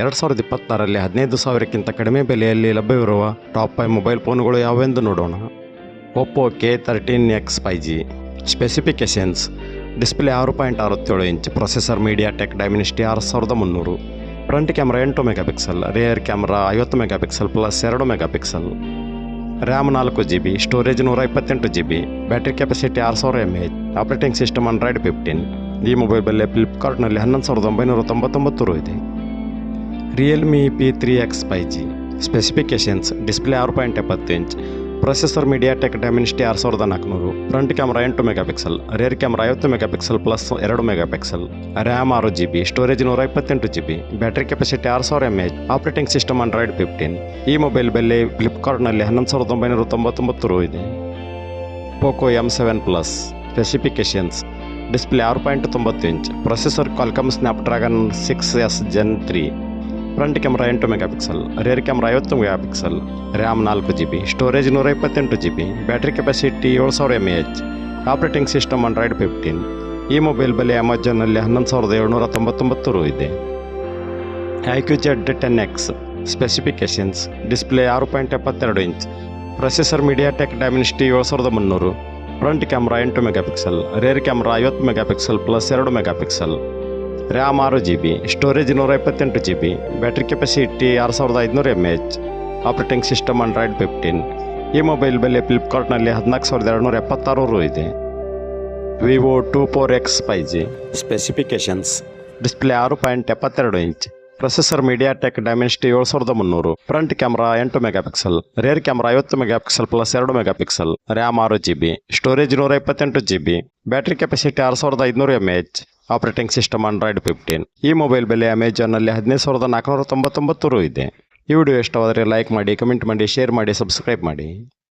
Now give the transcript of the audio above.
ಎರಡು ಸಾವಿರದ ಇಪ್ಪತ್ತಾರರಲ್ಲಿ ಹದಿನೈದು ಸಾವಿರಕ್ಕಿಂತ ಕಡಿಮೆ ಬೆಲೆಯಲ್ಲಿ ಲಭ್ಯವಿರುವ ಟಾಪ್ ಫೈವ್ ಮೊಬೈಲ್ ಫೋನುಗಳು ಯಾವೆಂದು ನೋಡೋಣ. Oppo K thirteen X five G. Specifications. Display ಆರು ಪಾಯಿಂಟ್ ಅರವತ್ತೇಳು inch. Processor MediaTek Dimensity ಆರು ಸಾವಿರದ ಮುನ್ನೂರು. ಫ್ರಂಟ್ ಕ್ಯಾಮ್ರಾ ಎಂಟು ಮೆಗಾ ಪಿಕ್ಸೆಲ್ ರೇಯರ್ ಕ್ಯಾಮ್ರಾ ಐವತ್ತು ಮೆಗಾ ಪಿಕ್ಸೆಲ್ ಪ್ಲಸ್ ಎರಡು ಮೆಗಾ ಪಿಕ್ಸೆಲ್ ರ್ಯಾಮ್ ನಾಲ್ಕು ಜಿ ಬಿ ಸ್ಟೋರೇಜ್ ನೂರ ಇಪ್ಪತ್ತೆಂಟು ಜಿ ಬಿ ಬ್ಯಾಟ್ರಿ ಕೆಪಾಸಿಟಿ ಆರು ಸಾವಿರ M H. Operating system Android fifteen ಈ ಮೊಬೈಲ್ ಬೆಲೆ ಫ್ಲಿಪ್ಕಾರ್ಟ್ನಲ್ಲಿ ಹನ್ನೊಂದು ಸಾವಿರದ ಒಂಬೈನೂರ ತೊಂಬತ್ತೊಂಬತ್ತು ರು ಇದೆ. Realme P three X five G specifications display ಆರು ಪಾಯಿಂಟ್ ಎಪ್ಪತ್ತು inch processor MediaTek Dimensity ಆರು ಸಾವಿರದ ನಾಲ್ಕುನೂರು ಫ್ರಂಟ್ ಕ್ಯಾಮ್ರಾ ಎಂಟು ಮೆಗಾ ಪಿಕ್ಸೆಲ್ ರೇರ್ ಕ್ಯಾಮ್ರಾ ಐವತ್ತು ಮೆಗಾ ಪಿಕ್ಸೆಲ್ ಪ್ಲಸ್ ಎರಡು ಮೆಗಾ ಪಿಕ್ಸೆಲ್ ರ್ಯಾಮ್ ಆರು ಜಿ ಬಿ ಸ್ಟೋರೇಜ್ ನೂರ ಇಪ್ಪತ್ತೆಂಟು ಜಿ ಬಿ ಬ್ಯಾಟ್ರಿ ಕೆಪಾಸಿಟಿ ಆರು ಸಾವಿರ M H operating system Android fifteen ಈ ಮೊಬೈಲ್ ಬೆಲೆ ಫ್ಲಿಪ್ಕಾರ್ಟ್ನಲ್ಲಿ ಹನ್ನೊಂದು ಸಾವಿರದ ಒಂಬೈನೂರ ತೊಂಬತ್ತೊಂಬತ್ತು ರು ಇದೆ. Poco M seven plus specifications display ಆರು ಪಾಯಿಂಟ್ ತೊಂಬತ್ತು inch processor Qualcomm Snapdragon six S Gen three front camera ಎಂಟು ಮೆಗಾ ಪಿಕ್ಸೆಲ್ ರೇರ್ ಕ್ಯಾಮ್ರಾ ಐವತ್ತು ಮೆಗಾ ಪಿಕ್ಸೆಲ್ ರ್ಯಾಮ್ ನಾಲ್ಕು ಜಿ ಬಿ ಸ್ಟೋರೇಜ್ ನೂರ ಇಪ್ಪತ್ತೆಂಟು ಜಿ ಬಿ ಬ್ಯಾಟ್ರಿ ಕೆಪಾಸಿಟಿ ಏಳು ಸಾವಿರ M H operating system Android fifteen ಈ mobile ಬೆಲೆ ಅಮೆಜಾನ್ನಲ್ಲಿ ಹನ್ನೊಂದು ಸಾವಿರದ ಏಳ್ನೂರ ತೊಂಬತ್ತೊಂಬತ್ತು ರು ಇದೆ. IQOO Z ten X specifications display ಆರು ಪಾಯಿಂಟ್ ಎಪ್ಪತ್ತೆರಡು inch processor MediaTek Dimensity ಏಳು ಸಾವಿರದ ಮುನ್ನೂರು ಫ್ರಂಟ್ ಕ್ಯಾಮ್ರಾ ಎಂಟು ಮೆಗಾ ಪಿಕ್ಸೆಲ್ ರೇರ್ ಕ್ಯಾಮ್ರಾ ಐವತ್ತು ಮೆಗಾ ಪಿಕ್ಸೆಲ್ ಪ್ಲಸ್ ಎರಡು ಮೆಗಾ ಪಿಕ್ಸೆಲ್ ರ್ಯಾಮ್ ಆರು ಜಿ ಬಿ ಸ್ಟೋರೇಜ್ ನೂರ ಇಪ್ಪತ್ತೆಂಟು ಜಿ ಬಿ ಬ್ಯಾಟ್ರಿ ಕೆಪಾಸಿಟಿ ಆರು ಸಾವಿರದ ಐದುನೂರು M H operating system Android fifteen ಈ ಮೊಬೈಲ್ ಬೆಲೆ ಫ್ಲಿಪ್ಕಾರ್ಟ್ನಲ್ಲಿ ಹದಿನಾಲ್ಕು ಸಾವಿರದ ಎರಡುನೂರ ಎಪ್ಪತ್ತಾರು ರು ಇದೆ. Vivo T four X five G. Specifications display ಆರು ಪಾಯಿಂಟ್ ಎಪ್ಪತ್ತೆರಡು inch processor MediaTek Dimensity ಏಳು ಸಾವಿರದ ಮುನ್ನೂರು ಫ್ರಂಟ್ ಕ್ಯಾಮ್ರಾ ಎಂಟು ಮೆಗಾ ಪಿಕ್ಸೆಲ್ ರೇರ್ ಕ್ಯಾಮ್ರಾ ಐವತ್ತು ಮೆಗಾ ಪಿಕ್ಸೆಲ್ ಪ್ಲಸ್ ಎರಡು ಮೆಗಾ ಪಿಕ್ಸೆಲ್ ರ್ಯಾಮ್ ಆರು ಜಿ ಬಿ ಸ್ಟೋರೇಜ್ ನೂರ ಇಪ್ಪತ್ತೆಂಟು ಜಿ ಬಿ ಬ್ಯಾಟ್ರಿ ಕೆಪಾಸಿಟಿ ಆರು ಸಾವಿರದ ಐದುನೂರು M H operating system Android fifteen. ಈ ಮೊಬೈಲ್ ಬೆಲೆ ಅಮೆಜಾನಲ್ಲಿ ಹದಿನೈದು ಸಾವಿರದ ನಾಲ್ಕುನೂರ ತೊಂಬತ್ತೊಂಬತ್ತು ರು ಇದೆ. ಈ ವಿಡಿಯೋ ಇಷ್ಟವಾದರೆ ಲೈಕ್ ಮಾಡಿ, ಕಮೆಂಟ್ ಮಾಡಿ, ಶೇರ್ ಮಾಡಿ, ಸಬ್ಸ್ಕ್ರೈಬ್ ಮಾಡಿ.